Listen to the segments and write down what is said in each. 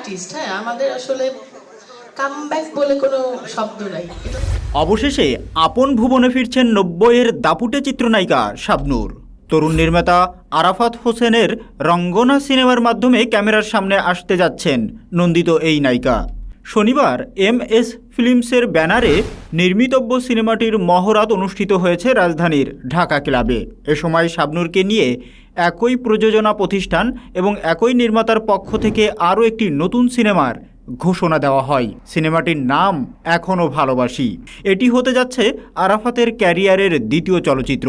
Artist হ্যাঁ আমাদের আসলে কামব্যাক বলে কোনো শব্দ নাই। অবশেষে আপন ভুবনে ফিরছেন নব্বইয়ের দাপুটে চিত্রনায়িকা শাবনূর। তরুণ নির্মাতা আরাফাত হোসেনের রঙ্গনা সিনেমার মাধ্যমে ক্যামেরার সামনে আসতে যাচ্ছেন নন্দিত এই নায়িকা। শনিবার এম এস ফিল্মসের ব্যানারে নির্মিতব্য সিনেমাটির মহরাত অনুষ্ঠিত হয়েছে রাজধানীর ঢাকা ক্লাবে। এ সময় শাবনূরকে নিয়ে একই প্রযোজনা প্রতিষ্ঠান এবং একই নির্মাতার পক্ষ থেকে আরও একটি নতুন সিনেমার ঘোষণা দেওয়া হয়। সিনেমাটির নাম এখনও ভালোবাসি। এটি হতে যাচ্ছে আরাফাতের ক্যারিয়ারের দ্বিতীয় চলচ্চিত্র।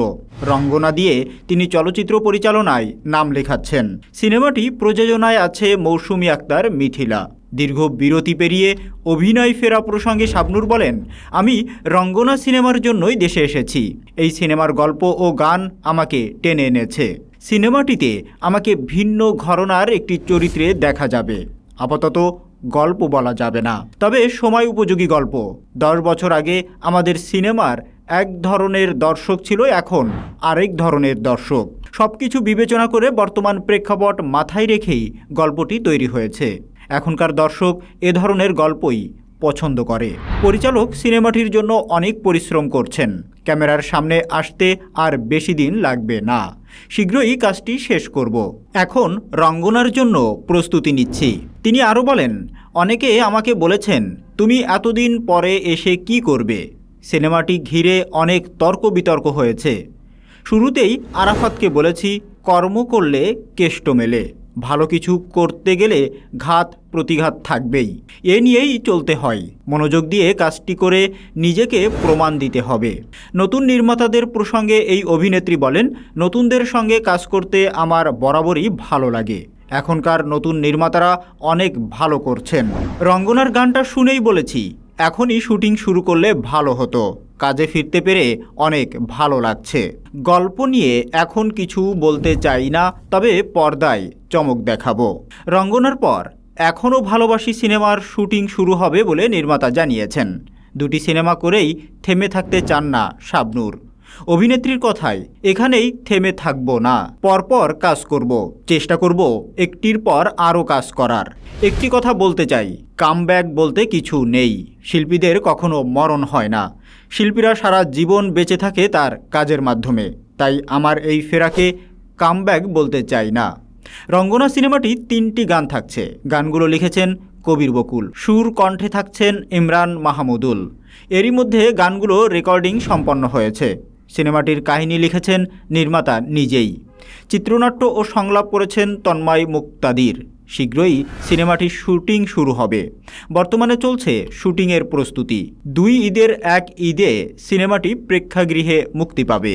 রঙ্গনা দিয়ে তিনি চলচ্চিত্র পরিচালনায় নাম লেখাচ্ছেন। সিনেমাটি প্রযোজনায় আছে মৌসুমী আক্তার, মিথিলা। দীর্ঘ বিরতি পেরিয়ে অভিনয় ফেরা প্রসঙ্গে শাবনুর বলেন, আমি রঙ্গনা সিনেমার জন্যই দেশে এসেছি। এই সিনেমার গল্প ও গান আমাকে টেনে এনেছে। সিনেমাটিতে আমাকে ভিন্ন ঘরনার একটি চরিত্রে দেখা যাবে। আপাতত গল্প বলা যাবে না। তবে সময় উপযোগী গল্প। দশ বছর আগে আমাদের সিনেমার এক ধরনের দর্শক ছিল, এখন আরেক ধরনের দর্শক। সব কিছু বিবেচনা করে বর্তমান প্রেক্ষাপট মাথায় রেখেই গল্পটি তৈরি হয়েছে। এখনকার দর্শক এ ধরনের গল্পই পছন্দ করে। পরিচালক সিনেমাটির জন্য অনেক পরিশ্রম করছেন। ক্যামেরার সামনে আসতে আর বেশি দিন লাগবে না। শীঘ্রই কাজটি শেষ করব। এখন রঙ্গনার জন্য প্রস্তুতি নিচ্ছি। তিনি আরও বলেন, অনেকে আমাকে বলেছেন, তুমি এতদিন পরে এসে কি করবে? সিনেমাটি ঘিরে অনেক তর্ক বিতর্ক হয়েছে। শুরুতেই আরাফাতকে বলেছি, কর্ম করলে কেষ্ট মেলে। ভালো কিছু করতে গেলে ঘাত প্রতিঘাত থাকবেই। এ নিয়েই চলতে হয়। মনোযোগ দিয়ে কাজটি করে নিজেকে প্রমাণ দিতে হবে। নতুন নির্মাতাদের প্রসঙ্গে এই অভিনেত্রী বলেন, নতুনদের সঙ্গে কাজ করতে আমার বরাবরই ভালো লাগে। এখনকার নতুন নির্মাতারা অনেক ভালো করছেন। রঙ্গনার গানটা শুনেই বলেছি, এখনই শুটিং শুরু করলে ভালো হতো। কাজে ফিরতে পেরে অনেক ভালো লাগছে। গল্প নিয়ে এখন কিছু বলতে চাই না, তবে পর্দায় চমক দেখাবো। রঙ্গনার পর এখনও ভালোবাসি সিনেমার শুটিং শুরু হবে বলে নির্মাতা জানিয়েছেন। দুটি সিনেমা করেই থেমে থাকতে চান না শাবনূর। অভিনেত্রীর কথায়, এখানেই থেমে থাকব না, পরপর কাজ করব, চেষ্টা করব একটির পর আরও কাজ করার। একটি কথা বলতে চাই, কামব্যাক বলতে কিছু নেই, শিল্পীদের কখনো মরণ হয় না। শিল্পীরা সারা জীবন বেঁচে থাকে তার কাজের মাধ্যমে, তাই আমার এই ফেরাকে কামব্যাক বলতে চাই না। রঙ্গনা সিনেমাটি তিনটি গান থাকছে, গানগুলো লিখেছেন কবির বকুল, সুর কণ্ঠে থাকছেন ইমরান মাহমুদুল। এরই মধ্যে গানগুলো রেকর্ডিং সম্পন্ন হয়েছে। সিনেমাটির কাহিনী লিখেছেন নির্মাতা নিজেই। চিত্রনাট্য ও সংলাপ করেছেন তন্ময় মুক্তাদির। শীঘ্রই সিনেমাটির শুটিং শুরু হবে। বর্তমানে চলছে শুটিংয়ের প্রস্তুতি। দুই ঈদের এক ঈদে সিনেমাটি প্রেক্ষাগৃহে মুক্তি পাবে।